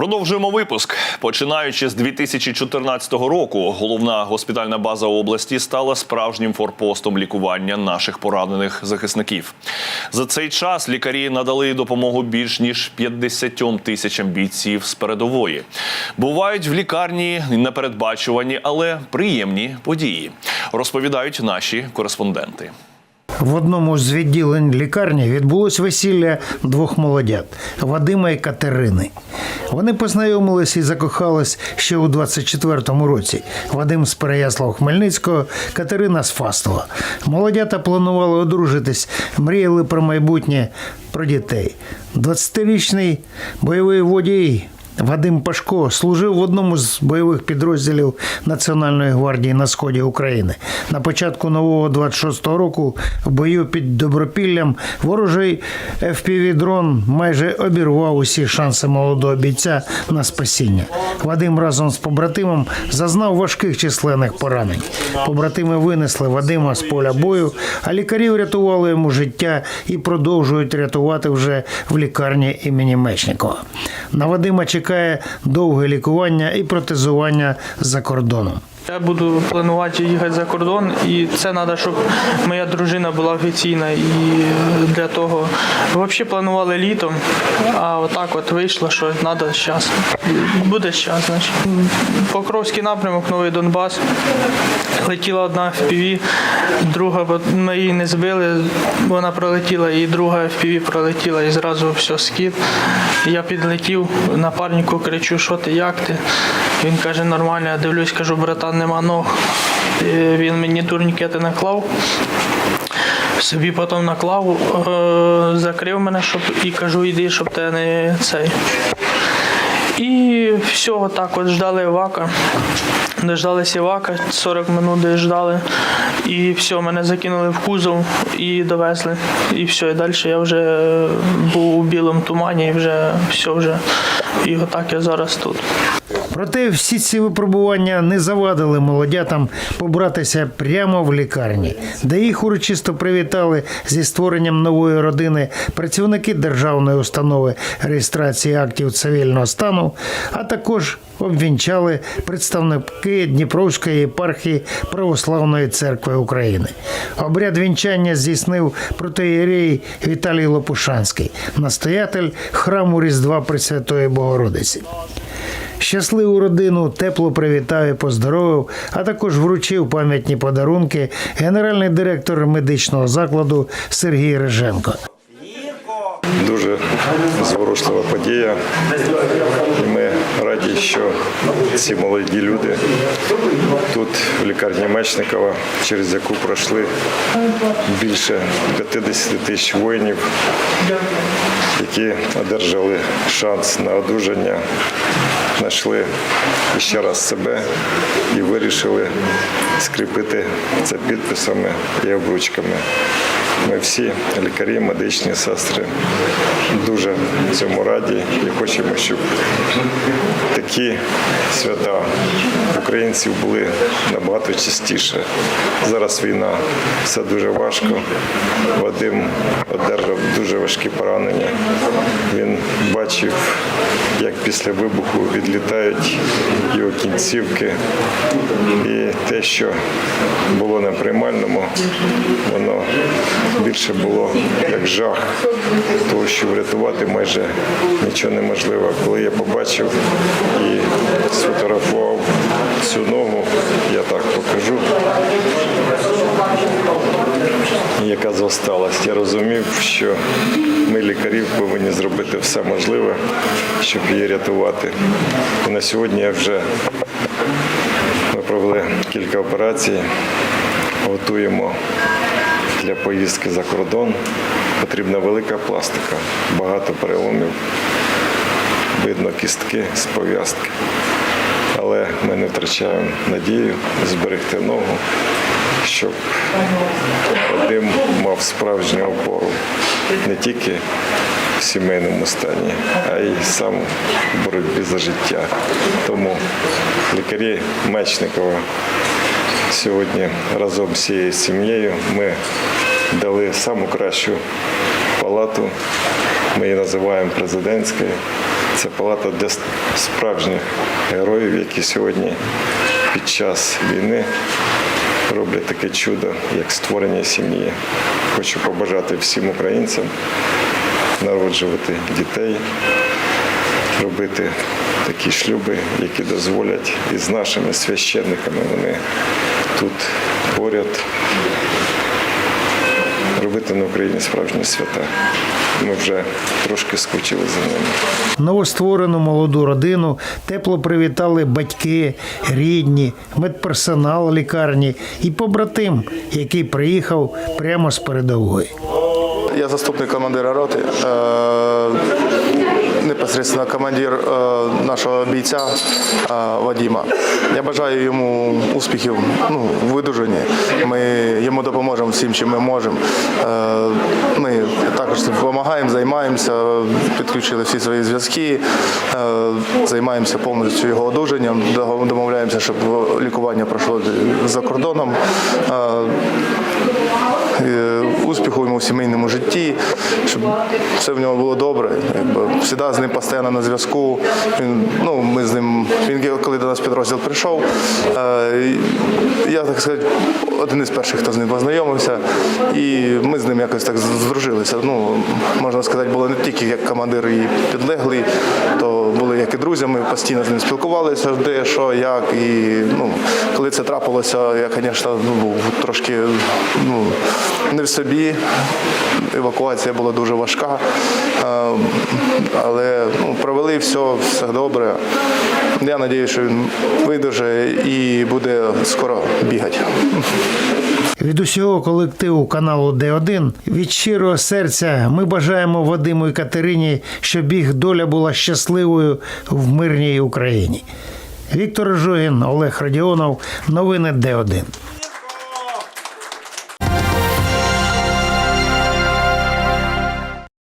Продовжуємо випуск. Починаючи з 2014 року, головна госпітальна база області стала справжнім форпостом лікування наших поранених захисників. За цей час лікарі надали допомогу більш ніж 50 тисячам бійців з передової. Бувають в лікарні непередбачувані, але приємні події, розповідають наші кореспонденти. В одному з відділень лікарні відбулось весілля двох молодят Вадима і Катерини. Вони познайомились і закохались ще у 24-му році. Вадим з Переяслав Хмельницького, Катерина з Фастова. Молодята планували одружитись, мріяли про майбутнє, про дітей. 20-річний бойовий водій Вадим Пашко служив в одному з бойових підрозділів Національної гвардії на сході України. На початку нового 26-го року в бою під Добропіллям ворожий FPV-дрон майже обірвав усі шанси молодого бійця на спасіння. Вадим разом з побратимом зазнав важких численних поранень. Побратими винесли Вадима з поля бою, а лікарі врятували йому життя і продовжують рятувати вже в лікарні імені Мечникова. На Вадима чекає довге лікування і протезування за кордоном. Я буду планувати їхати за кордон, і це треба, щоб моя дружина була офіційна. І для того взагалі планували літом, а отак от вийшло, що треба зараз. Буде зараз, значить. Покровський напрямок, Новий Донбас. Летіла одна FPV, друга, бо ми її не збили, вона пролетіла, і друга FPV пролетіла, і зразу все скид. Я підлетів, напарнику кричу, що ти, як ти? Він каже, нормально, я дивлюсь, кажу, братан, нема ног. Він мені турнікети наклав. Собі потім наклав, е, закрив мене, щоб і кажу, йди, щоб те не цей. І все, отак от ждали Івака. Дождалися Івака, 40 минут ждали. І все, мене закинули в кузов і довезли. І все, і далі я вже був у білому тумані, і вже все вже. І отак я зараз тут. Проте всі ці випробування не завадили молодятам побратися прямо в лікарні, де їх урочисто привітали зі створенням нової родини працівники державної установи реєстрації актів цивільного стану, а також обвінчали представники Дніпровської єпархії Православної церкви України. Обряд вінчання здійснив протеєрей Віталій Лопушанський, настоятель храму Різдва Пресвятої Богородиці. Щасливу родину тепло привітав і поздоровив, а також вручив пам'ятні подарунки генеральний директор медичного закладу Сергій Риженко. Дуже зворушлива подія. І ми раді, що ці молоді люди тут, в лікарні Мечникова, через яку пройшли більше 50 тисяч воїнів, які одержали шанс на одужання, знайшли ще раз себе і вирішили скріпити це підписами і обручками. Ми всі лікарі, медичні сестри. Дуже цьому раді і хочемо, щоб такі свята українців були набагато частіше. Зараз війна, все дуже важко. Вадим одержав дуже важкі поранення. Він бачив, як після вибуху відлітають його кінцівки. І те, що було на приймальному, воно більше було як жах, того, що врятувати майже нічого неможливо. Коли я побачив зосталась. Я розумів, що ми, лікарі, повинні зробити все можливе, щоб її рятувати. І на сьогодні я вже ми провели кілька операцій, готуємо для поїздки за кордон. Потрібна велика пластика, багато переломів, видно кістки з пов'язки. Але ми не втрачаємо надію зберегти ногу, щоб Вадим мав справжню опору не тільки в сімейному стані, а й сам в боротьбі за життя. Тому лікарі Мечникова сьогодні разом з цією сім'єю ми дали саму кращу палату. Ми її називаємо президентською. Це палата для справжніх героїв, які сьогодні під час війни роблять таке чудо, як створення сім'ї. Хочу побажати всім українцям народжувати дітей, робити такі шлюби, які дозволять і з нашими священниками вони тут поряд робити на Україні справжні свята. Ми вже трошки скучили за ними. Новостворену молоду родину тепло привітали батьки, рідні, медперсонал лікарні і побратим, який приїхав прямо з передової. Я заступник командира роти, е, непосередньо командир е, нашого бійця е, Вадима. Я бажаю йому успіхів ну, в видужанні. Ми йому допоможемо всім, чим ми можемо. Е, Ми також допомагаємо, займаємося, підключили всі свої зв'язки, е, займаємося повністю його одужанням, домовляємося, щоб лікування пройшло за кордоном. Е, успіху йому в сімейному житті, щоб все в нього було добре. Якби завжди з ним постійно на зв'язку. Він, ну, ми з ним, він коли до нас підрозділ прийшов, е, я так сказати, один із перших, хто з ним познайомився, і ми з ним якось так здружилися. Ну, можна сказати, було не тільки як командир і підлеглий, то були як і друзі, ми постійно з ним спілкувалися, де, що, як. І ну, коли це трапилося, я, звісно, ну, був трошки ну, не в собі. Евакуація була дуже важка, але ну, провели все, все добре. Я сподіваюся, що він видуже і буде скоро бігати. Від усього колективу каналу Д1 від щирого серця ми бажаємо Вадиму і Катерині, щоб їх доля була щасливою в мирній Україні. Віктор Жогін, Олег Радіонов. Новини Д1.